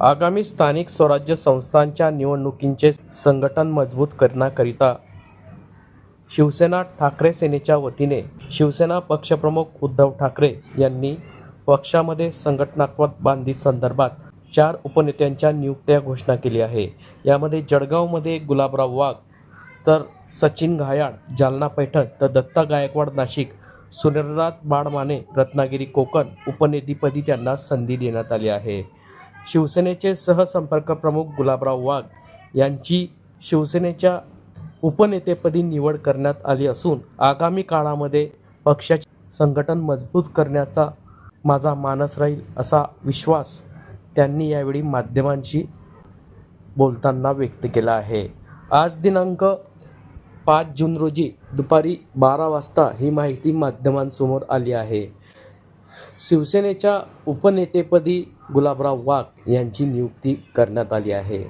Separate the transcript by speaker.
Speaker 1: आगामी स्थानिक स्वराज्य संस्थांच्या निवडणुकींचे संघटन मजबूत करण्याकरिता शिवसेना ठाकरे सेनेच्या वतीने शिवसेना पक्षप्रमुख उद्धव ठाकरे यांनी पक्षामध्ये संघटनात्मक बांधी संदर्भात चार उपनेत्यांच्या नियुक्त्या घोषणा केली आहे. यामध्ये जळगावमध्ये गुलाबराव वाघ तर सचिन घायाळ जालना पैठण तर दत्ता गायकवाड नाशिक सुरेंद्रनाथ बाडमाने रत्नागिरी कोकण उपनेतेपदी त्यांना संधी देण्यात आली आहे. शिवसेनेचे सहसंपर्क प्रमुख गुलाबराव वाघ यांची शिवसेनेच्या उपनेतेपदी निवड करण्यात आली असून आगामी काळामध्ये पक्षाचे संघटन मजबूत करण्याचा माझा मानस राहील असा विश्वास त्यांनी यावेळी माध्यमांशी बोलताना व्यक्त केला आहे. आज दिनांक पाच जून रोजी दुपारी बारा वाजता ही माहिती माध्यमांसमोर आली आहे. शिवसेनेच्या उपनेतेपदी गुलाबराव वाघ यांची नियुक्ती करण्यात आली आहे.